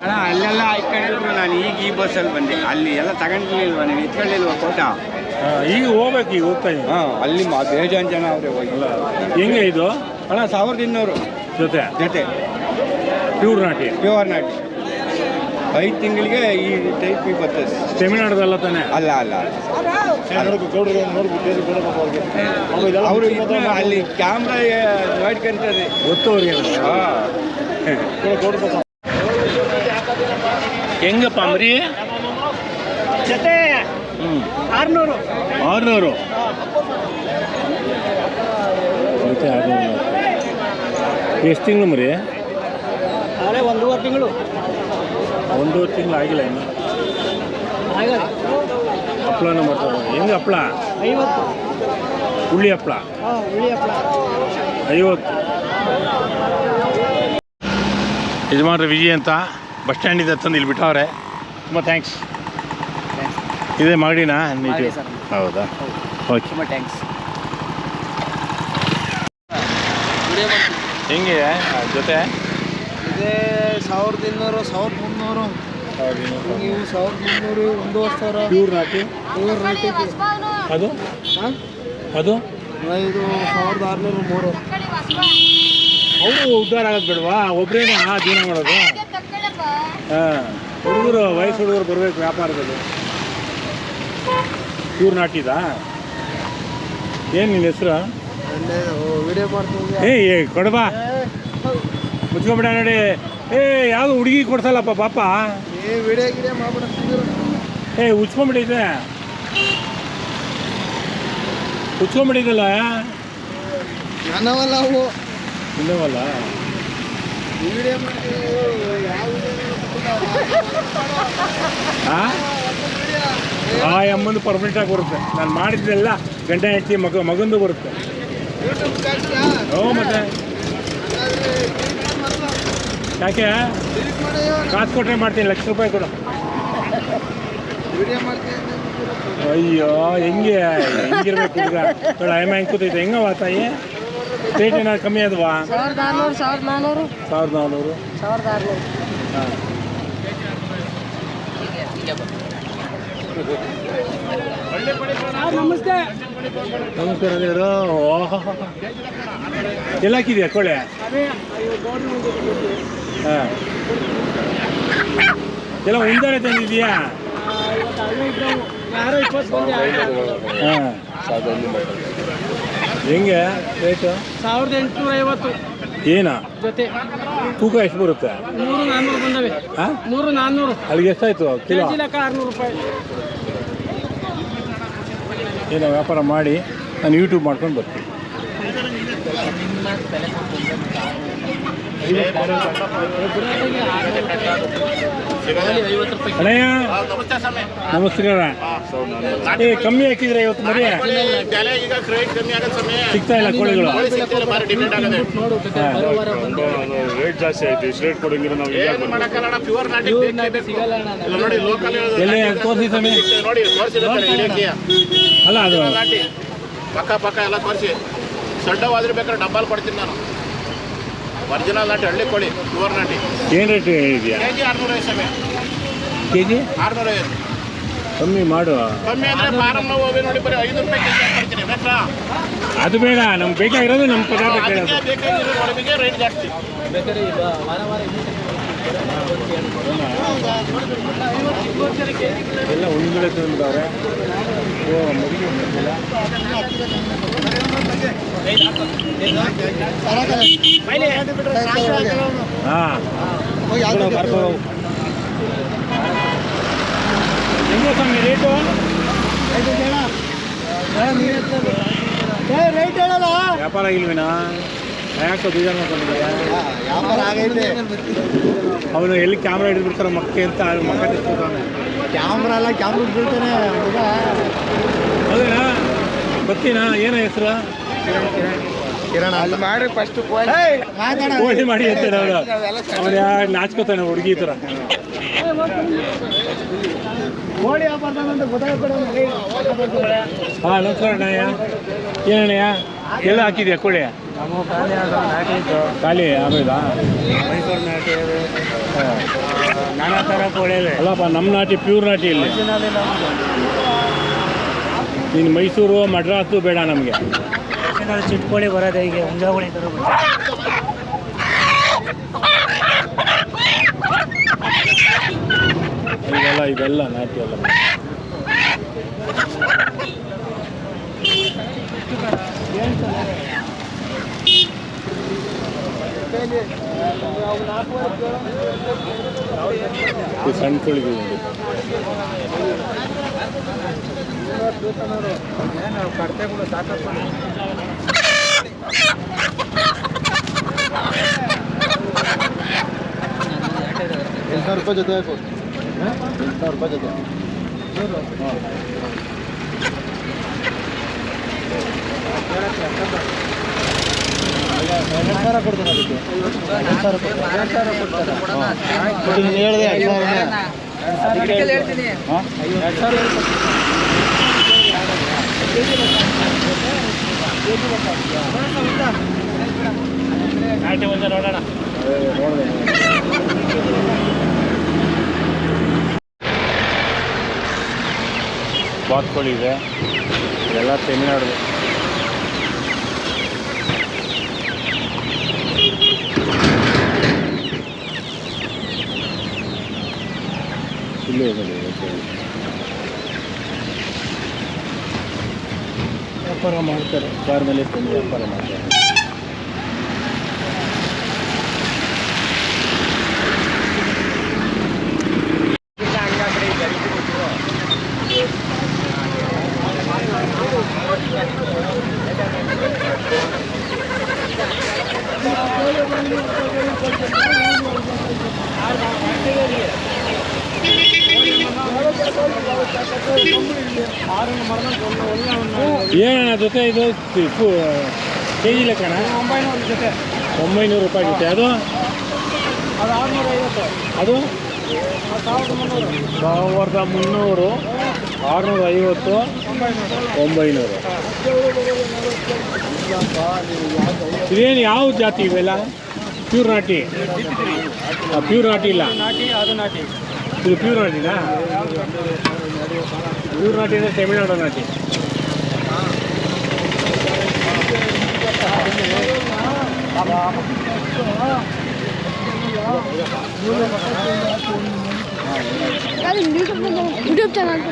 ಅಣ್ಣ ಅಲ್ಲೆಲ್ಲ ಇಟ್ಕೊಂಡಿದ್ರು ನಾನು ಈಗ ಈ ಬಸ್ಸಲ್ಲಿ ಬಂದೆ. ಅಲ್ಲಿ ಎಲ್ಲ ತಗೊಂಡಿಲ್ವ ನೀವು ಇಟ್ಕೊಂಡಿಲ್ವ ಕೋಟ? ಈಗ ಹೋಗ್ಬೇಕು ಈಗ ಹೋಗ್ತಾ ಇದ್ದೀನಿ. ಹಾಂ ಅಲ್ಲಿ ಮ- ಬೇಜಾನ್ ಜನ ಅವರೇ ಹೋಗಿ. ಅಲ್ಲ ಹೆಂಗೆ ಇದು? ಅಣ್ಣ ಸಾವಿರದ ಇನ್ನೂರು. ಜೊತೆ? ಜೊತೆ. ಪ್ಯೂರ್ ನಾಟಿ? ಪ್ಯೂರ್ ನಾಟಿ. ಐದು ತಿಂಗಳಿಗೆ ಈ ಟೈಪ್ ಬರ್ತದೆ. ತಮಿಳ್ನಾಡದಲ್ಲ ತಾನೆ? ಅಲ್ಲ ಅಲ್ಲ ಅವರು ಅಲ್ಲಿ ಕ್ಯಾಮ್ರಾ ನೋಡ್ಕೊಂತಾರೆ ಗೊತ್ತು ಅವ್ರಿಗೆ ಹಾಂ. ಹೆಂಗಪ್ಪ ಮರಿ ಜೊತೆ ಆರ್ನೂರು ಆರ್ನೂರು. ಆರುನೂರು. ಜೊತೆ ಆರುನೂರು. ಎಷ್ಟು ತಿಂಗಳು ಮರಿ ಅದೇ ಒಂದೂವರೆ ತಿಂಗಳು. ಒಂದೂವರೆ ತಿಂಗಳು ಆಗಿಲ್ಲ ಇನ್ನು. ಹಪ್ಳನೂ ಮಾಡ್ತಾರೆ. ಹೆಂಗೆ ಹಪ್ಳ? ಐವತ್ತು. ಹುಳಿ ಹಪ್ಳ? ಹುಳಿ ಹಪ್ಪಳ ಐವತ್ತು. ಯಜಮಾನ್ರ ವಿಜಯ್ ಅಂತ ಬಸ್ ಸ್ಟ್ಯಾಂಡಿಂದ ತಂದು ಇಲ್ಲಿ ಬಿಟ್ಟವ್ರೆ. ತುಂಬ ಥ್ಯಾಂಕ್ಸ್ ಇದೇ ಮಾಡಿನಾ ನೀಟು ಹೌದಾ? ಓಕೆ ತುಂಬ ಥ್ಯಾಂಕ್ಸ್ ಹೆಂಗೆ ಜೊತೆ? ಇದೇ ಸಾವಿರದ ಇನ್ನೂರು ಸಾವಿರದ ಮುನ್ನೂರು. ನೀವು ಸಾವಿರದ ಮುನ್ನೂರು ಒಂದೂವರೆ ಸಾವಿರ ನೂರು ನಾಟಿ? ಇವರು ರೇಟ್ ಅದು? ಹಾಂ? ಅದು? ಇದು ಸಾವಿರದ ಆರುನೂರು ಮೂರು. ಅವರು ಉದ್ಧಾರ ಆಗೋದು ಬೇಡವಾ? ಒಬ್ಬರೇನೆ ಆ ಜೀವನ ಮಾಡೋದು. ಹಾಂ ಹುಡುಗರು ವಯಸ್ಸು ಹುಡುಗರು ಬರಬೇಕು ವ್ಯಾಪಾರದಲ್ಲಿ. ಇವ್ರು ನಾಟಿದ? ಏನು ನಿನ್ನ ಹೆಸರು? ಓ ವಿಡಿಯೋ ಮಾಡ್ತೀವಿ ಏಯ್ ಏ ಕೊಡಬಾ ಮುಚ್ಕೊಂಬಿಡ ನೋಡಿ. ಏ ಯಾವುದು ಹುಡುಗಿ ಕೊಡ್ಸಲ್ಲಪ್ಪ ಪಾಪ? ಏ ವಿಡಿಯೋ ಗಿಡಿಯೋ ಮಾಡ್ಬಿಡ್ತಿದ್ರು ಏ ಉಚ್ಕೊಂಬಿಟ್ಟಿದೆ ಉಚ್ಕೊಂಬಿಟ್ಟಿದ್ದಲ್ಲ ಅವು? ಇಲ್ಲವಲ್ಲ? ಆ? ಆ ಪರ್ಮನೆಂಟ್ ಆಗಿ ಬರುತ್ತೆ. ನಾನು ಮಾಡಿದ್ದೆಲ್ಲ ಗಂಡ ಹೆಂಡತಿ ಮಗ ಮಗಂದು ಬರುತ್ತೆ. ಮತ್ತೆ? ಯಾಕೆ? ಕಾಸು ಕೊಟ್ಟರೆ ಮಾಡ್ತೀನಿ ಲಕ್ಷ ರೂಪಾಯಿ ಕೊಡು. ಅಯ್ಯೋ ಹೆಂಗೆ? ಹೆಂಗಿರ್ಬೇಕು ಹುಡುಗ ಐ ಅಮ್ಮ ಹೆಂಗೆ ಕೂತೈತೆ? ಹೆಂಗ ತಾಯಿ? ರೇಟ್ ಏನಾದ್ರು ಕಮ್ಮಿ ಅದ್ವಾ? ಸಾವಿರದ ಆರುನೂರು ಸಾವಿರದ ನಾನ್ನೂರು ಸಾವಿರದ ನಾನ್ನೂರು ಸಾವಿರದ ಆರುನೂರು. ಹಾಂ. ನಮಸ್ತೆ. ನಮಸ್ಕಾರ ದೇವರು ಓಹ್. ಎಲ್ಲ ಹಾಕಿದ್ಯಾ ಕೋಳೆ ಹಾಂ. ಎಲ್ಲ ಒಂದಾರೆ ತಂದಿದ್ಯಾ ಹಾಂ. ಹೆಂಗೆ ರೇಟು ಸಾವಿರದ ಎಂಟುನೂರ ಐವತ್ತು ಏನ? ಜೊತೆ. ತೂಕ ಎಷ್ಟು ಬರುತ್ತೆ? ನೂರು ನಾನ್ನೂರು ಬಂದವೆ. ಹಾಂ ನೂರು ನಾನ್ನೂರು. ಅಲ್ಲಿಗೆ ಎಷ್ಟಾಯ್ತು ಕಿಲೋ? ಕೆಜಿ ಲೆಕ್ಕ ಆರುನೂರು ರೂಪಾಯಿ. ಏನೋ ವ್ಯಾಪಾರ ಮಾಡಿ ನಾನು ಯೂಟ್ಯೂಬ್ ಮಾಡ್ಕೊಂಡು ಬರ್ತೀನಿ. ನಮಸ್ಕಾರ. ಏ ಕಮ್ಮಿ ಹಾಕಿದ್ರೆ ಇವತ್ತು ಮರಿ ಸಿಗ್ತಾ ಇಲ್ಲ ಕೋಳಿಗಳು. ಸಿಗ್ತಿಲ್ಲ ಭಾರಿ ಡಿಮ್ಯಾಂಡ್ ಆಗದೆ. ನೋಡು ಬರೋವಾರ ಬಂದು. ರೇಟ್ ಜಾಸ್ತಿ ಆಯ್ತು ಇಷ್ಟು ರೇಟ್ ಕೊಡಂಗಿಲ್ಲ ನಾವು ನೋಡಿ ಲೋಕಲ್ ಎಲ್ಲಿ ತೋರಿಸಿ ಸಮಯ ನೋಡಿ ಅಲ್ಲ ಅದು. ನಾಟಿ ಪಕ್ಕ ಪಕ್ಕ ಎಲ್ಲ ತೋರಿಸಿ. ಸಡ್ಡವಾದ್ರೆ ಬೇಕಾದ್ರೆ ಡಬ್ಬಲ್ ಕೊಡ್ತೀನಿ ನಾನು. ಒರಿಜಿನಲ್ ನಾಟಿ ಹಳ್ಳಿ ಕೋಳಿ ಪ್ಯೂರ್ ನಾಟಿ. ಏನು ರೇಟ್ ಇದೆಯಾ? ಕೆ ಜಿ ಕೆ ಜಿ ಆರ್ನೂರ ಐದು. ಕಮ್ಮಿ ಮಾಡು. ಕಮ್ಮಿ ಅಂದ್ರೆ ಫಾರಂ ನಾವು ಹೋಗಿ ನೋಡಿ ಬರೀ ಐದು ರೂಪಾಯಿ ಕೆ ಜಿ ಕೊಡ್ತೀನಿ ಬೇಕಾ? ಅದು ಬೇಡ ನಮ್ಗೆ ಬೇಕಾಗಿರೋದು ನಮ್ಮ ಪದಾರ್ಥ ಬೇಕಾಗಿರೋ ಒಳಗೆ ರೇಟ್ ಜಾಸ್ತಿ. ಬೇಕಾದ್ರೆ ಈಗ ವಾರ ವಾರ ಎಲ್ಲ ಉಂಗುಳೆ ತಂದಿದ್ದಾರೆ ಓ ಮರಿಗೆ ಬಂದಿಲ್ಲ ಹಾಂ ಹೆಂಗೆ ಸ್ವಾಮಿ ರೇಟು ರೈಟ್ ಹೇಳಲ್ಲ ವ್ಯಾಪಾರ ಆಗಿಲ್ವೇನಾ ಅವನು ಎಲ್ಲಿ ಕ್ಯಾಮ್ರಾ ಹಿಡಿದ್ಬಿಡ್ತಾರೆ ಮಕ್ಕೆ ಅಂತ ಮಕ್ಕ ಕ್ಯಾಮ್ರಾ ಎಲ್ಲ ಕ್ಯಾಮ್ರಾ ಹಿಡಿದ್ಬಿಡ್ತಾನೆ ಅದೇನಾ ಹೌದೇನಾ? ಬರ್ತೀನಾ ಏನೋ ಹೆಸರು? ಕಿರಣ ಅಲ್ಲಿ ಮಾಡಿ ಫಸ್ಟ್ ಕೋಳಿ ಮಾಡಿ ಅಂತಾನೆ ಅವನು. ಅವನು ಯಾ ನಾಚ್ಕೋತಾನೆ ಹುಡುಗಿ ಥರ. ಕೋಳಿ ಅಂತ ಹಾಂ ನಮಸ್ಕಾರ ಅಣ್ಣಯ್ಯ. ಏನಣ್ಣಯ್ಯ? ಎಲ್ಲ ಹಾಕಿದ್ಯಾ ಕೋಳಿ? ಖಾಲಿ ಆಗೋದಾ ಮೈಸೂರು ನಾಟಿ ನಾನಾ ಥರ ಕೋಳಿ ಅಲ್ಲಪ್ಪ ನಮ್ಮ ನಾಟಿ ಪ್ಯೂರ್ ನಾಟಿ ಇಲ್ಲಿ. ನೀನು ಮೈಸೂರು ಮಡ್ರಾಸು ಬೇಡ ನಮಗೆ. ಚಿಟ್ಕೋಳಿ ಬರೋದೇ ಹೀಗೆ. ಉಂಜಾಗೋಳಿ ಥರ ಇವೆಲ್ಲ ಇದೆಲ್ಲ ನಾಟಿ ಎಲ್ಲ ಇದು ಸಣ್ಣ ಕೋಳಿಗೆ ಒಂದು. ಎಂಟು ಸಾವಿರ ರೂಪಾಯಿ ಜೊತೆ ಹಾಕು. ಎಂಟು ಸಾವಿರ ರೂಪಾಯಿ ಜೊತೆ. ಎರಡು ಸಾವಿರ ಕೊಡ್ತಾರೆ ಅದಕ್ಕೆ ಎರಡು ಸಾವಿರ ಕೊಡ್ತೀನಿ. ಎರಡು ಸಾವಿರ ಕೊಡ್ತಾರೆ ನೀನು ಹೇಳಿದೆ ಎರಡು ಸಾವಿರನೇ. ಅದಕ್ಕೆ ಹೇಳ್ತೀನಿ. ಹಾಂ? ಎರಡು ಸಾವಿರ ಹೇಳ್ತೀನಿ. ನಾಟಿ ಒಂದು ನೋಡೋಣ ಬಾತ್ಕೋಳಿ ಇದೆ ಇದೆಲ್ಲ ತಮಿಳ್ನಾಡು ಇಲ್ಲೇ ಇದೆ ನೋಡಿ, ಕೋಳಿ. ವ್ಯಾಪಾರ ಮಾಡ್ತಾರೆ ಫಾರ್ಮಲ್ಲಿ ತಂದು ವ್ಯಾಪಾರ ಮಾಡ್ತಾರೆ ಏನಣ್ಣ ಜೊತೆ ಇದು ಕೆ ಜಿ ಲೆಕ್ಕಣ ಒಂಬೈನೂರು ಜೊತೆ ಒಂಬೈನೂರು ರೂಪಾಯಿ ಜೊತೆ. ಅದು? ಅದು? ಆರುನೂರ ಐವತ್ತು ಅದು ಸಾವಿರದ ಮುನ್ನೂರು ಸಾವಿರದ ಮುನ್ನೂರು ಆರುನೂರ ಐವತ್ತು ಒಂಬೈನೂರು. ಇದೇನು ಯಾವ ಜಾತಿ ಇವೆಲ್ಲ? ಪ್ಯೂರ್ ನಾಟಿ. ಪ್ಯೂರ್ ನಾಟಿ ಇಲ್ಲ? ನಾಟಿ ಅದು ನಾಟಿ. ಇದು ಪ್ಯೂರ್ ನಾಟಿನಾ? உள்ளூர் நாட்டில் தமிழ்நாடு நாட்டி యూట్యూబ్ ఛానల్